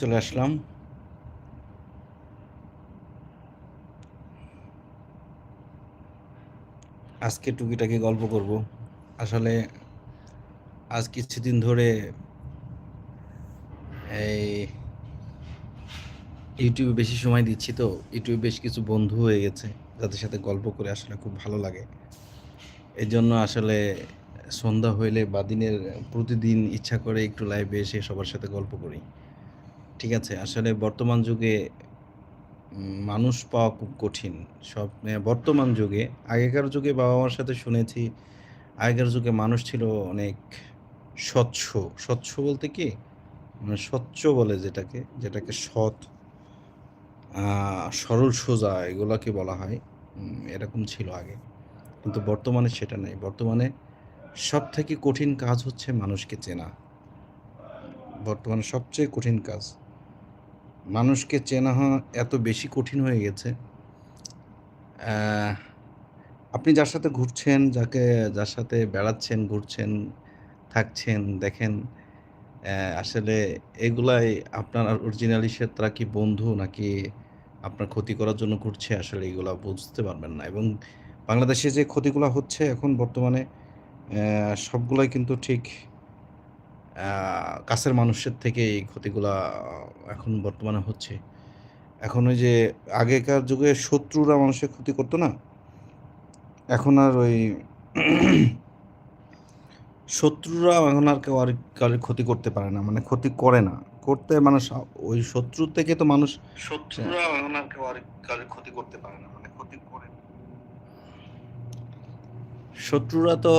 চলে আসলাম। আজকে টুকিটাকি গল্প করব। আসলে আজ কিছুদিন ধরে এই ইউটিউবে বেশি সময় দিচ্ছি তো, ইউটিউবে বেশ কিছু বন্ধু হয়ে গেছে, যাদের সাথে গল্প করে আসলে খুব ভালো লাগে। এই জন্য আসলে সন্ধ্যা হইলে বা দিনের প্রতিদিন ইচ্ছা করে একটু লাইভে এসে সবার সাথে গল্প করি। ঠিক আছে, আসলে বর্তমান যুগে মানুষ পাওয়া খুব কঠিন। সব বর্তমান যুগে, আগেকার যুগে বাবা মার সাথে শুনেছি, আগেকার যুগে মানুষ ছিল অনেক স্বচ্ছ। স্বচ্ছ বলতে কি? মানে স্বচ্ছ বলে যেটাকে যেটাকে সৎ সরল সোজা এগুলাকে বলা হয়। এরকম ছিল আগে। কিন্তু বর্তমানে সেটা নেই। বর্তমানে সব থেকে কঠিন কাজ হচ্ছে মানুষকে চেনা। বর্তমানে সবচেয়ে কঠিন কাজ। মানুষকে চেনা এত বেশি কঠিন হয়ে গেছে। আপনি যার সাথে ঘুরছেন, যাকে, যার সাথে বেড়াচ্ছেন, ঘুরছেন, থাকছেন, দেখেন আসলে এগুলাই আপনার অরিজিনালি সে তারা কি বন্ধু নাকি আপনার ক্ষতি করার জন্য ঘুরছে, আসলে এগুলা বুঝতে পারবেন না। এবং বাংলাদেশে যে ক্ষতিগুলো হচ্ছে এখন বর্তমানে সবগুলাই কিন্তু ঠিক কাছের মানুষের থেকে এই ক্ষতিগুলা এখন বর্তমানে হচ্ছে। এখন ওই যে আগেকার যুগে শত্রুরা মানুষের ক্ষতি করতো না? এখন আর ওই শত্রুরা এখন আর কেউ আর কারোর ক্ষতি করতে পারে না মানে ক্ষতি করে না। করতে মানুষ ওই শত্রু থেকে তো মানুষ শত্রুরা এখন আর কেউ আর কারোর ক্ষতি করতে পারে না মানে ক্ষতি করে শত্রুরা তো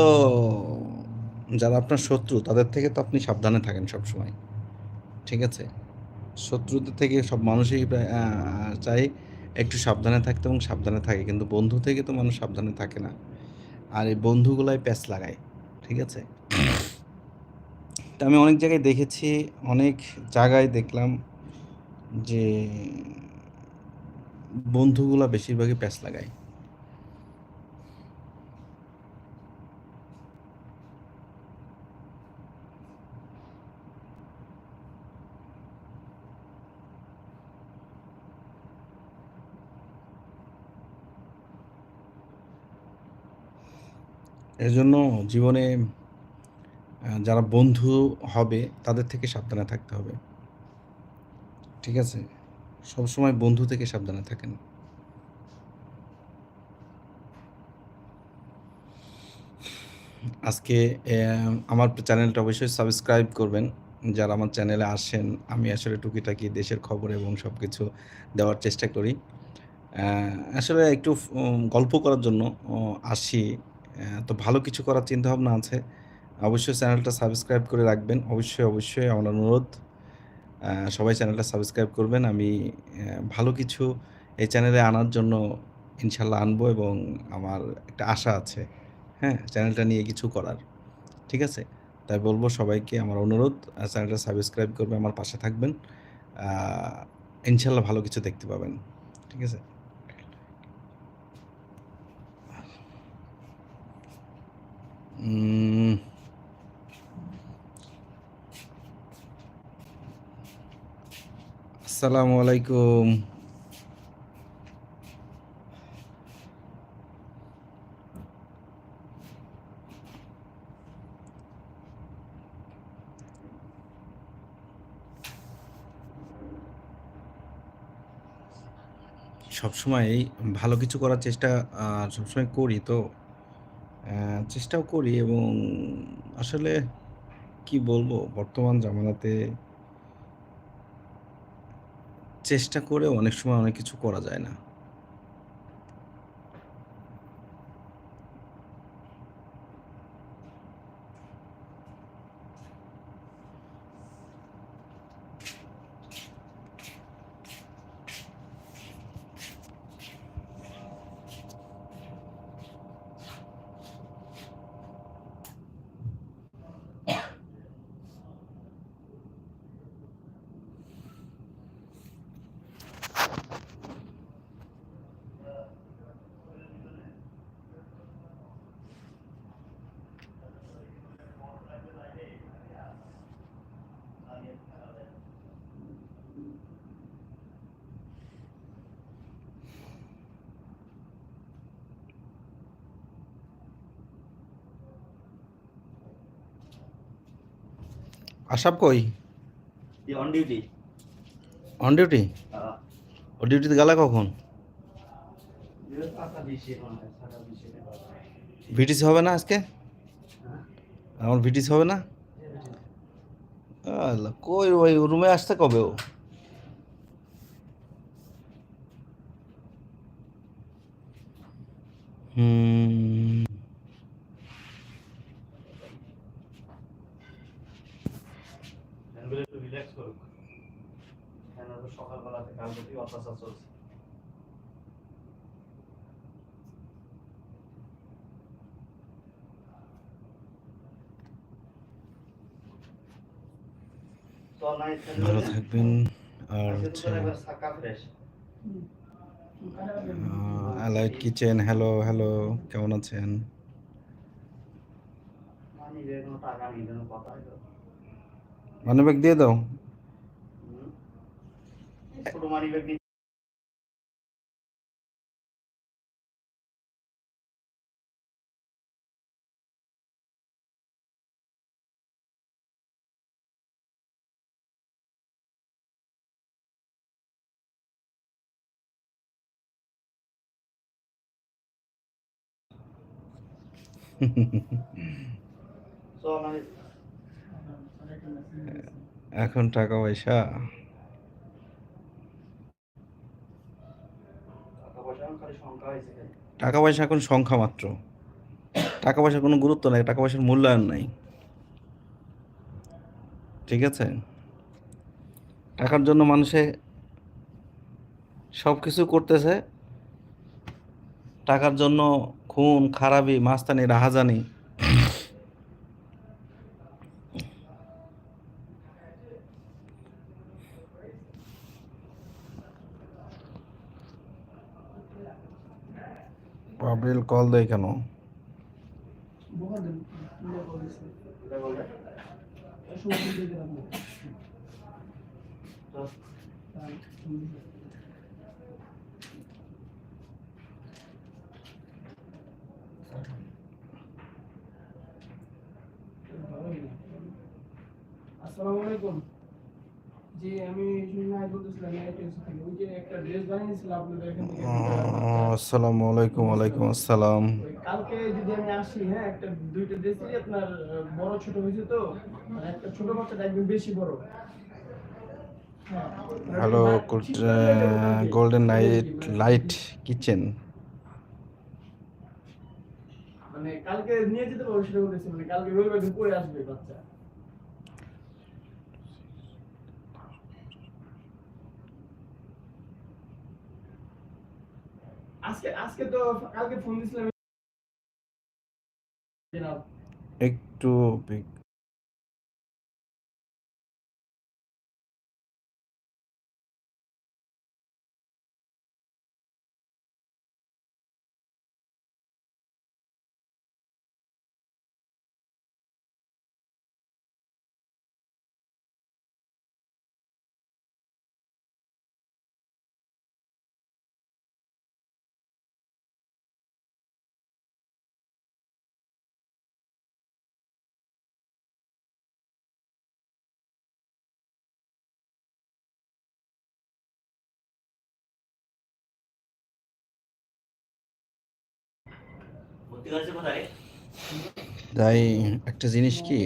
যারা আপনার শত্রু, তাদের থেকে তো আপনি সাবধানে থাকেন সব সময় ঠিক আছে? শত্রুদের থেকে সব মানুষই চাই একটু সাবধানে থাকতে এবং সাবধানে থাকে। কিন্তু বন্ধু থেকে তো মানুষ সাবধানে থাকে না। আর এই বন্ধুগুলাই প্যাচ লাগায়। ঠিক আছে? তা আমি অনেক জায়গায় দেখেছি, অনেক জায়গায় দেখলাম যে বন্ধুগুলা বেশিরভাগই প্যাচ লাগায়। এজন্য জীবনে যারা বন্ধু হবে তাদের থেকে সাবধানে থাকতে হবে। ঠিক আছে? সবসময় বন্ধু থেকে সাবধানে থাকেন। আজকে আমার চ্যানেলটা অবশ্যই সাবস্ক্রাইব করবেন। যারা আমার চ্যানেলে আসেন, আমি আসলে টুকিটাকি দেশের খবর এবং সব কিছু দেওয়ার চেষ্টা করি। আসলে একটু গল্প করার জন্য আসি। তো ভালো কিছু করার চিন্তা ভাবনা আছে। অবশ্যই চ্যানেলটা সাবস্ক্রাইব করে রাখবেন। অবশ্যই অবশ্যই আমার অনুরোধ। সবাই চ্যানেলটা সাবস্ক্রাইব করবেন। আমি ভালো কিছু এই চ্যানেলে আনার জন্য ইনশাল্লাহ আনব এবং আমার একটা আশা আছে। হ্যাঁ চ্যানেলটা নিয়ে কিছু করার। ঠিক আছে? তাই বলব সবাইকে আমার অনুরোধ চ্যানেলটা সাবস্ক্রাইব করবে আমার পাশে থাকবেন। ইনশাল্লাহ ভালো কিছু দেখতে পাবেন। ঠিক আছে? আসসালামু আলাইকুম সবসময় ভালো কিছু করার চেষ্টা সবসময় করি তো চেষ্টাও করি এবং আসলে কি বলব, বর্তমান জামানাতে চেষ্টা করে অনেক সময় অনেক কিছু করা যায় না। আশাব কই? অন ডিউটি অন ডিউটি ও ডিউটিতে গেলা কখন? ভিটিসি হবে না আজকে? আমার ভিটিসি হবে না? কই ওই রুমে আসতে কবে ও? হুম একটু রিল্যাক্স করুক কেন তো সকালবেলা থেকে অত্যাচার চলছে ভালো থাকবেন আর অ্যালাইট কিচেন হ্যালো হ্যালো কেমন আছেন? মানি মানি ব্যাগ দিয়ে দাও। এখন টাকা পয়সা? টাকা পয়সা এখন সংখ্যা মাত্র। টাকা পয়সার কোনো গুরুত্ব নাই, টাকা পয়সার মূল্যায়ন নাই। ঠিক আছে? টাকার জন্য মানুষে সব কিছু করতেছে। টাকার জন্য খুন, খারাপি, মাস্তানি, রাহাজানি পাবলিল কল দেয় কেন? আসসালামু আলাইকুম। জি আমি শুনলাম বলতেছিলাম এআইটিএস থেকে ওই যে একটা ড্রেস বানিয়েছিলাম আপনাদের এখান থেকে। আসসালামু আলাইকুম ওয়ালাইকুম আসসালাম। কালকে যদি আমি আসি হ্যাঁ একটা দুইটা ড্রেসই আপনার বড় ছোট হয়েছে তো একটা ছোট বাচ্চাটা একদম বেশি বড়। Hello golden night light kitchen মানে কালকে নিয়ে যেতে পারব সেটা বলেছি মানে কালকে রবিবার দিন পরে আসবে বাচ্চা। আজকে আজকে তো কালকে ফোন দিছিলাম। একটু তাই একটা জিনিস কি?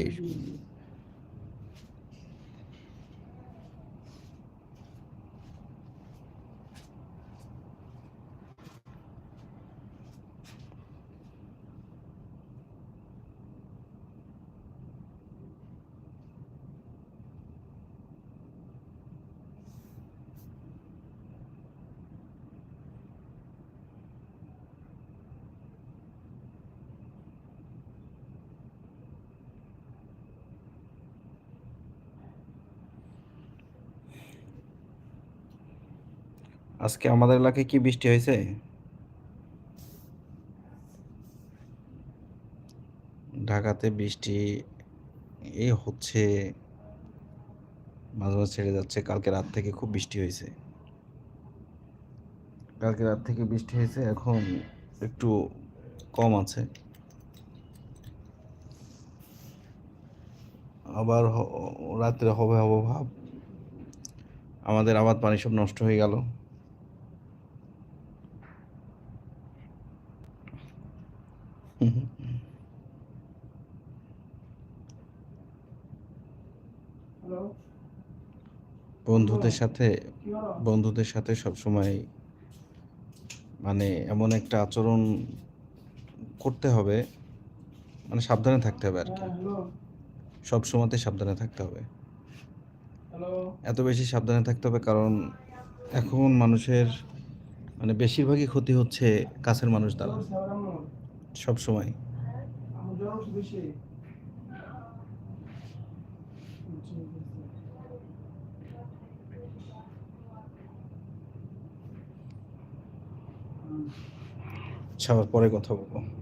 আজকে আমাদের এলাকায় কি বৃষ্টি হয়েছে? ঢাকাতে বৃষ্টি এই হচ্ছে, মাঝে মাঝে ছেড়ে যাচ্ছে। কালকে রাত থেকে খুব বৃষ্টি হয়েছে। কালকে রাত থেকে বৃষ্টি হয়েছে, এখন একটু কম আছে। আবার রাত্রে হবে হবে ভাব। আমাদের আবাদ পানি সব নষ্ট হয়ে গেল হ্যালো বন্ধুদের সাথে বন্ধুদের সাথে সব সময় মানে এমন একটা আচরণ করতে হবে মানে সাবধানে থাকতে হবে আর কি। সব সময়তে সাবধানে থাকতে হবে। এত বেশি সাবধানে থাকতে হবে কারণ এখন মানুষের মানে বেশিরভাগই ক্ষতি হচ্ছে কাছের মানুষ দ্বারা সব সময় আমার জ্বর হচ্ছে বেশি জি, জি, জি। আচ্ছা পরে কথা বলব।